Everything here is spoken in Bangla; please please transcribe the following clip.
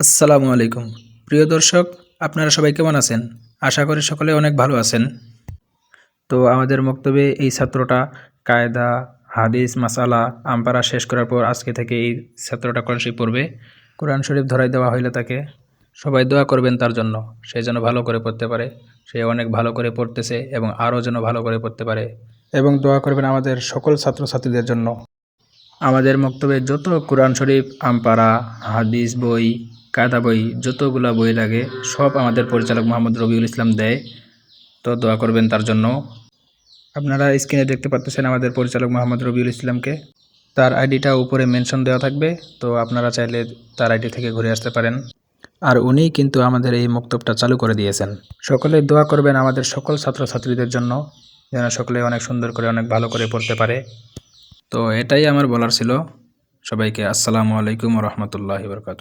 আসসালামু আলাইকুম। প্রিয় দর্শক, আপনারা সবাই কেমন আছেন? আশা করি সকলে অনেক ভালো আছেন। তো আমাদের বক্তব্যে এই ছাত্রটা কায়দা, হাদিস, মাসালা, আমপারা শেষ করার পর আজকে থেকে এই ছাত্রটা কোরআন শরীফ পড়বে। কোরআন শরীফ ধরাই দেওয়া হইলে তাকে সবাই দোয়া করবেন তার জন্য। সে যেন ভালো করে পড়তে পারে। সে অনেক ভালো করে পড়তেছে এবং আরও যেন ভালো করে পড়তে পারে। এবং দোয়া করবেন আমাদের সকল ছাত্রছাত্রীদের জন্য। আমাদের মক্তবে যত কোরআন শরীফ আমপারা হাদিস বই, কায়দা বই, যতগুলা বই লাগে, সব আমাদের পরিচালক মোহাম্মদ রবিউল ইসলাম দেয়। তো দোয়া করবেন তার জন্য। আপনারা স্ক্রিনে দেখতে পাচ্ছেন আমাদের পরিচালক মোহাম্মদ রবিউল ইসলামকে। তার আইডিটা উপরে মেনশন দেওয়া থাকবে, তো আপনারা চাইলে তার আইডি থেকে ঘুরে আসতে পারেন। আর উনি কিন্তু আমাদের এই মক্তবটা চালু করে দিয়েছেন। সকলে দোয়া করবেন আমাদের সকল ছাত্রছাত্রীদের জন্য, যেন সকলে অনেক সুন্দর করে, অনেক ভালো করে পড়তে পারে। তো এটাই আমার বলার ছিল। সবাইকে আসসালামু আলাইকুম রহমতুল্লাহ বরকাত